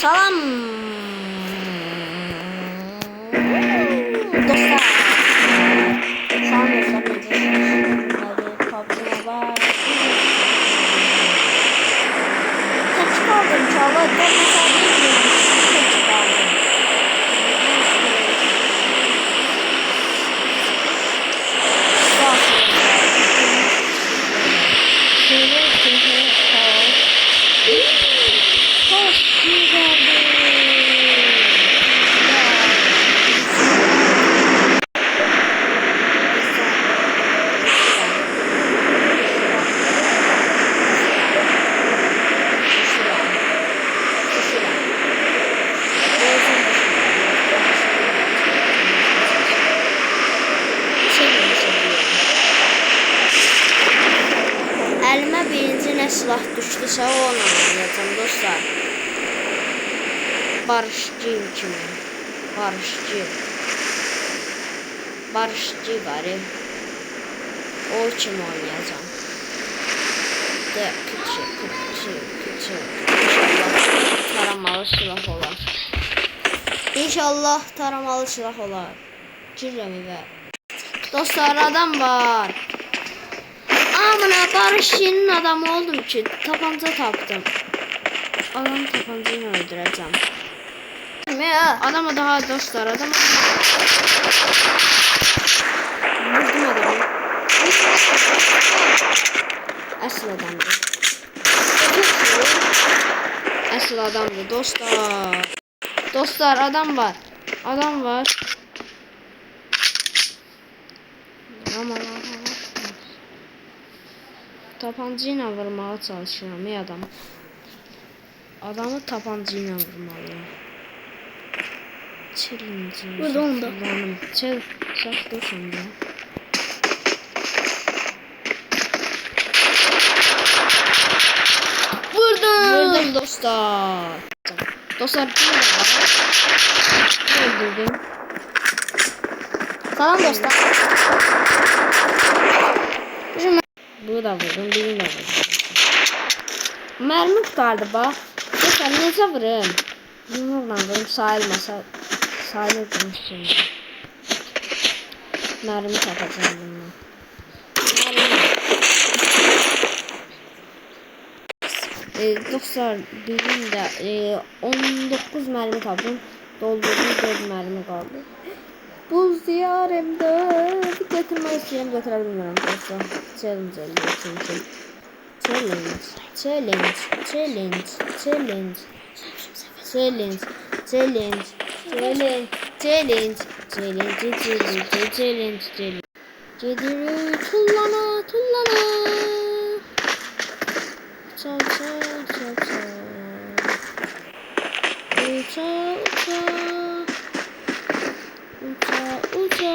Salam. Dostlar. Salam dostlar. Kapıma var. Kaç kaldım? Çalı. Barışçı. Barışçı var. O kimi oynayacağım. De küçü, küçü, küçü. İnşallah taramalı silah olar. İnşallah taramalı silah olar. Girəm evə. Dostlar adam var. Amına Barışçı'nın adamı oldum ki tabanca taptım. Adam tabancayla öldüreceğim. Ya. Adama daha dostlar adama Vurdum adamı. Asıl adamdı. Asıl adamdı dostlar. Dostlar adam var. Adam var. Aman. Tapancayla vurmağa çalışıram ey adam. Adamı tapancayla vurmalıyım. Challenge. Burada onda. Kullanım. Çel. Sak dur şimdi. Vurdum. Vurdum dostlar. Dostlar var. Öldürdüm. Salam dostlar. Bu da vurdum, birini de vurdum. Mermi tutardı bak. Dostlar necə vurum? Yumruqla vurum sayılmasa sayılırdım şimdi. Mermi tapacağım bundan. Mermi. Ee, dostlar benim de e, 19 mermi tapdım. Doldurdum 4 mermi kaldı. Buz diyarımda getirmek istiyorum götürebilmiyorum dostlar. Challenge elde çünkü. Challenge, challenge, challenge, challenge, challenge, challenge, challenge, challenge, challenge, challenge, challenge, challenge. Cediru tullana tullana. Uça uça uça uça. Uça uça. Uça uça.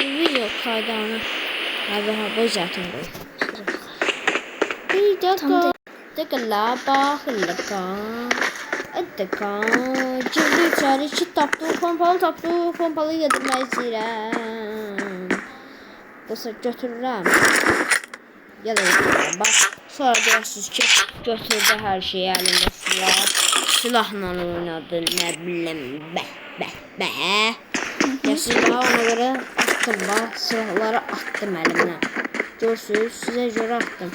Video kaydağını. Abi ha bu zaten bu. Bir dakika. Dakika bakılaka. Tıkan cimri çare çit tapdu pompalı tapdu pompalı yedirmeyeceğim. Qısa götürürəm. Ya da götürürəm. Bax, sonra deyərsiniz ki, götürdü hər şeyi əlində silah. Silahla oynadı, nə bilim, bəh, bəh, bəh. Ya silahı ona görə attım, bax, silahları attım əlimdən. Görsünüz, sizə görə attım.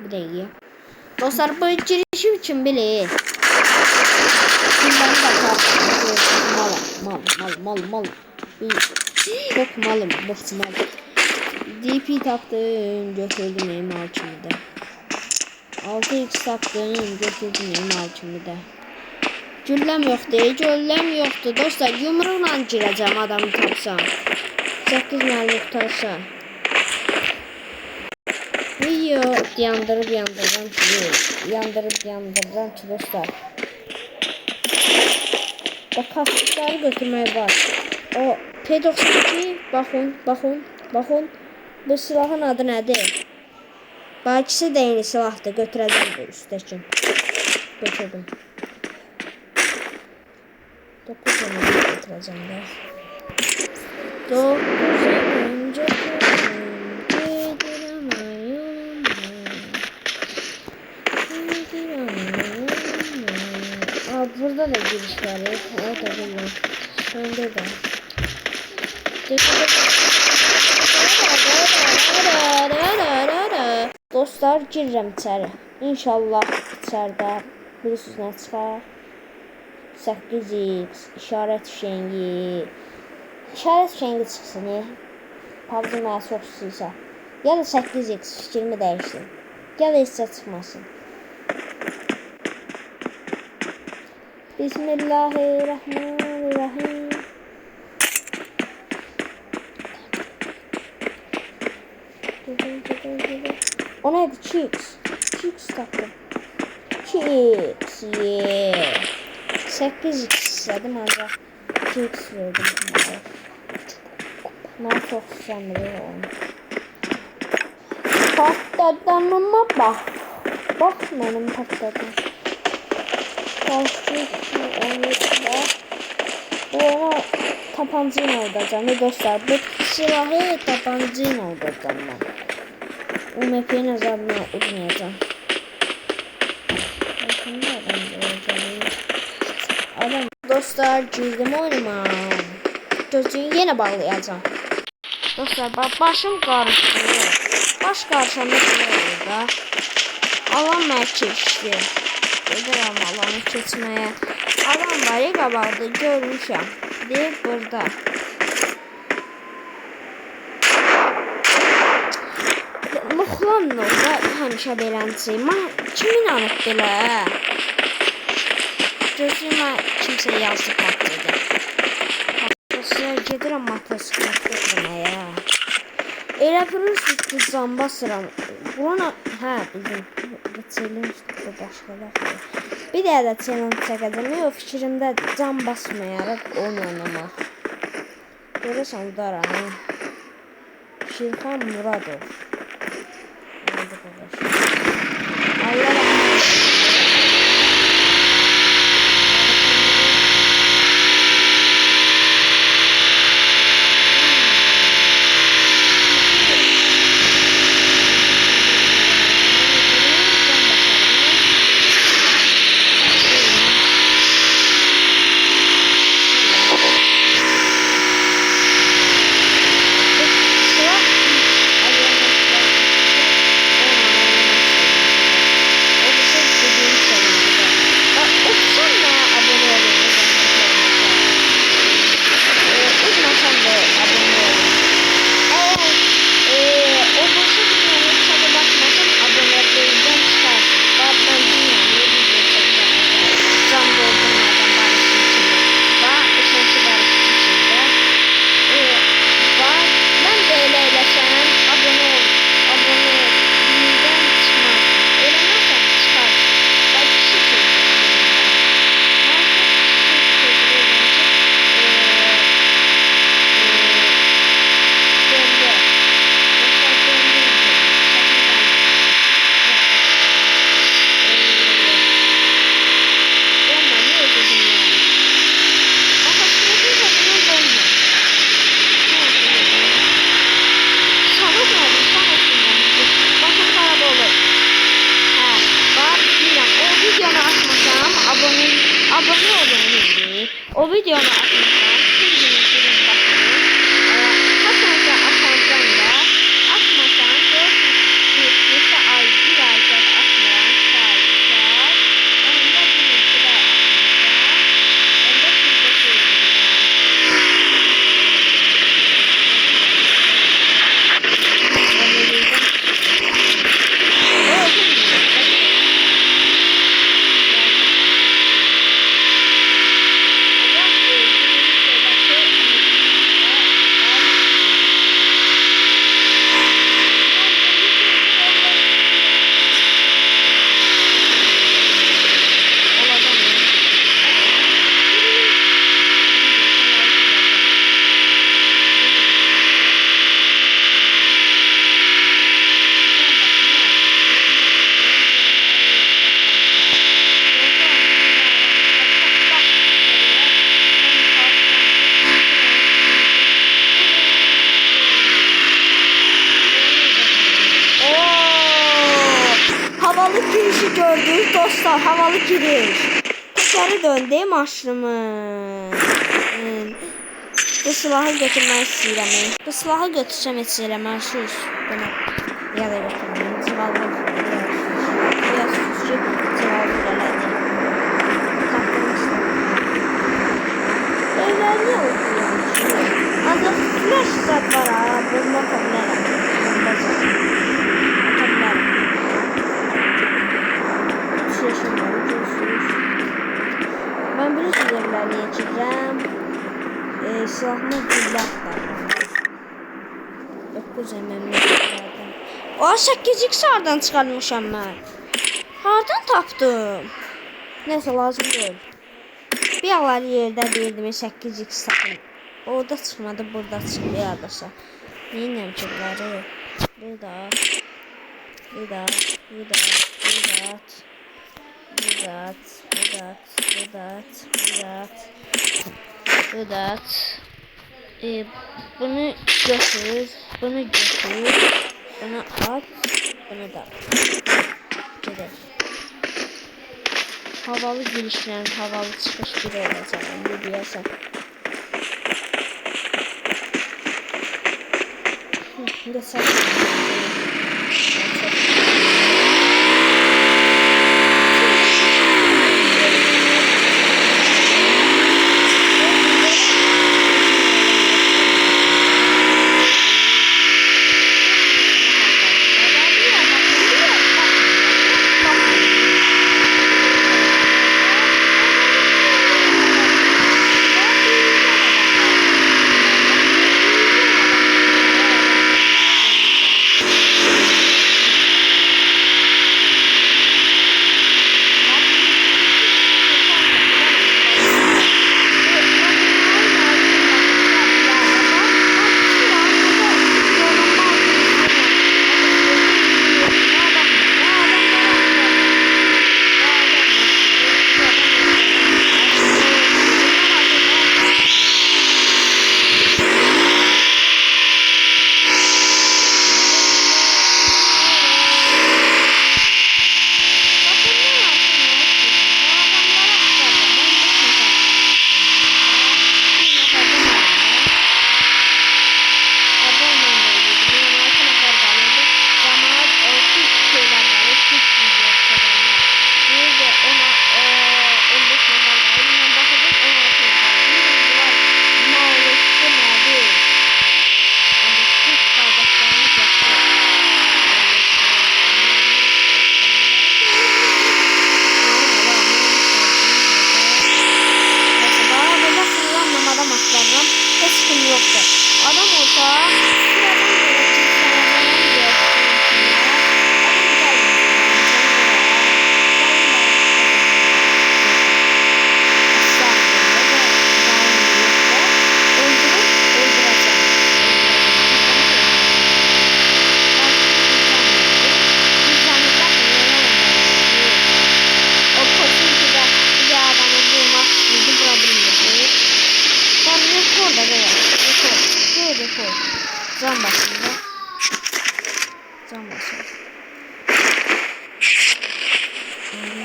Bir dəqiqə. Dostlar bu girişim için bile. Bundan da. Mal mal mal mal mal. Bok malım bok mal. DP taktım götürdüm elim alçımda. 6x taktım götürdüm elim alçımda. Gülləm yoxdur, gülləm yoxdur. Dostlar, yumruqla girəcəm adamı tapsam. 8 mərmi tutarsa yanıyor. Yandırıp yandıracağım sizi. Yandırıp yandıracağım ki dostlar. Bak hafifleri götürmeye bak. O P92 bakın bakın bakın. Bu silahın adı nədir? Bakisi də yeni silahdır. Götürəcəm bu üstdəki. Götürdüm. 9 önce götürəcəm də. 9 önce Burada da giriş var. O da bilmiyorum. Sonunda da. Dostlar girirəm içəri. İnşallah içəridə bilirsiniz nə çıxar. 8x işarət fişengi. İşarət fişengi çıxsın. PUBG mənə çox istəyirsə. Ya da 8x fikrimi dəyişdim. Ya da nə çıxmasın. Bismillahirrahmanirrahim. O neydi? Cheeks. Cheeks taktım. Cheeks. Yeah. 8 x istedim ancak Cheeks verdim. Ben çok sevmiyorum. Patladanıma bak. Bak benim patladım. Oyunda. Bu tapancayla dostlar bu silahı tapancayla oynayacağım ben. UMP'nin azabına uymayacağım. Bakın da adam dostlar girdim oynama. Gözlüğü yine bağlayacağım. Dostlar bak başım karıştı. Baş karışanda ne da? Alan mərkə Gedirəm alanı keçməyə. Alan var ya qabaqda görmüşəm. Deyib burada. Muxlan orada həmişə beləncə. Mən kim inanıb belə? Gözümə kimsə yazıb atdı. Dostlar gedirəm motosiklet getməyə. Elə bilirsiniz ki, zam basıram. Buna, hə, bizim bu challenge başqa Bir də də challenge çəkəcəm. Yox, fikrimdə can basmayaraq oynamaq. Görürsən, udaram. Şirxan Muradov. Allah geri döndü maşınımın. Bu silahı götürmək istəyirəm. Bu silahı götürsəm heç eləməm. Sus. Bunu ya da götürməyim. Silahı Biraz sus ki, silahı elədi. Oxuyuyorum. Ancaq flash zat var ha. Bunu. Üç yaşım var. Görüşürüz. Ben bir üzerlerini geçeceğim. Ee, silahını güllə atlarım. 9 mm'lerden. O 8 hardan çıkarmışam ben. Hardan tapdım? Neyse lazım değil. Bir avar yerde değildim 8 x tapın. Orada çıkmadı burada çıktı yadırsa. Neyinlem ki bunları? Bir daha. Bir daha. Bir daha. Bir daha. Vedat, Vedat, Vedat, Vedat, Vedat. Ee, bunu götür, bunu götür, bunu at, bunu da. Gidelim. Havalı girişler, havalı çıkış biri olacak. Ne diyorsan. Geçelim.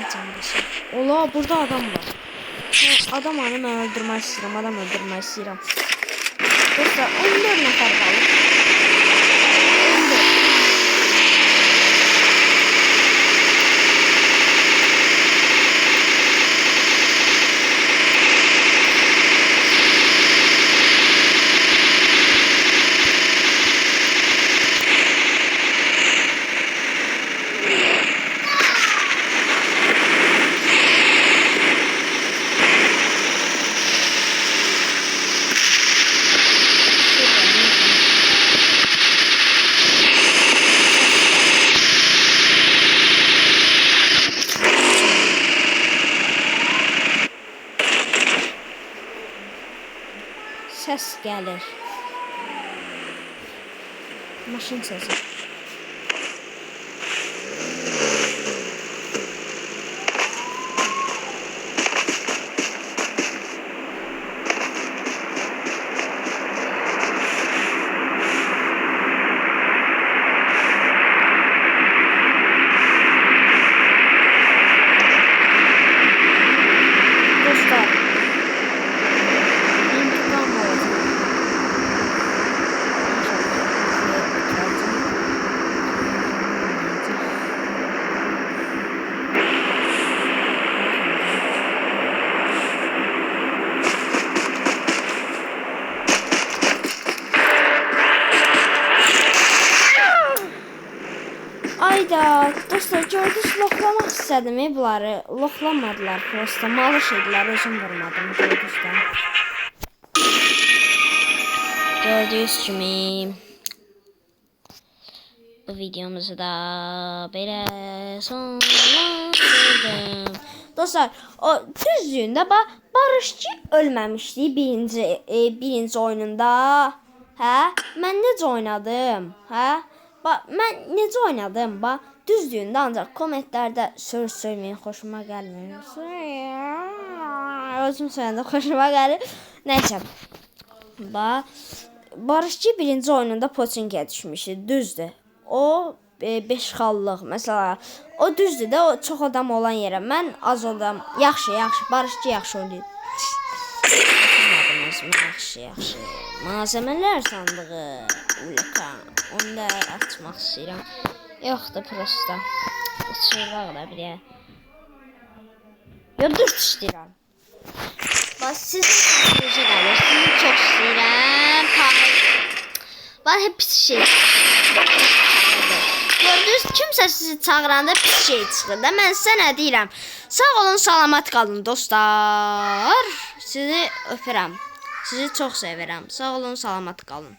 Aynen can başında. Ola burada adam var. Ha, adam hanım ben öldürmek istiyorum. Adam öldürmek istiyorum. Dostlar 14 nəfər qalıb. dalej. Maszynce. Gəlir. Maşın səsi. istədim bunları. Loxlamadılar prosta. Malış idilər, özüm vurmadım gördünüzdən. Gördüyünüz kimi bu videomuzu da belə sonlandırdım. Dostlar, o düzdüyündə bax Barışçı ölməmişdi birinci e, birinci oyununda. Hə? Mən necə oynadım? Hə? Bax mən necə oynadım? Bax düzdüyündə ancaq kommentlərdə söz söyləməyin xoşuma gəlmir. Özüm söyləyəndə xoşuma gəlir. Nəysə. Bax Barışçı birinci oyununda Poçinkiyə düşmüşdü. Düzdür. O 5 xallıq. Məsələn, o düzdür də o çox adam olan yerə. Mən az adam. Yaxşı, yaxşı. Barışçı yaxşı oynayır. Yaxşı, yaxşı. Malzemələr sandığı. Ulka. Onu da açmaq istəyirəm. Yoxdur prosta. Yer. Yo, dörd istəyirəm. Bax, siz necə qalır? Sizi çox istəyirəm. Bax, hep pis şey. Gördünüz, kimsə sizi çağıranda pis şey çıxır da. Mən sizə nə deyirəm? Sağ olun, salamat qalın dostlar. Sizi öpürəm. Sizi çox sevirəm. Sağ olun, salamat qalın.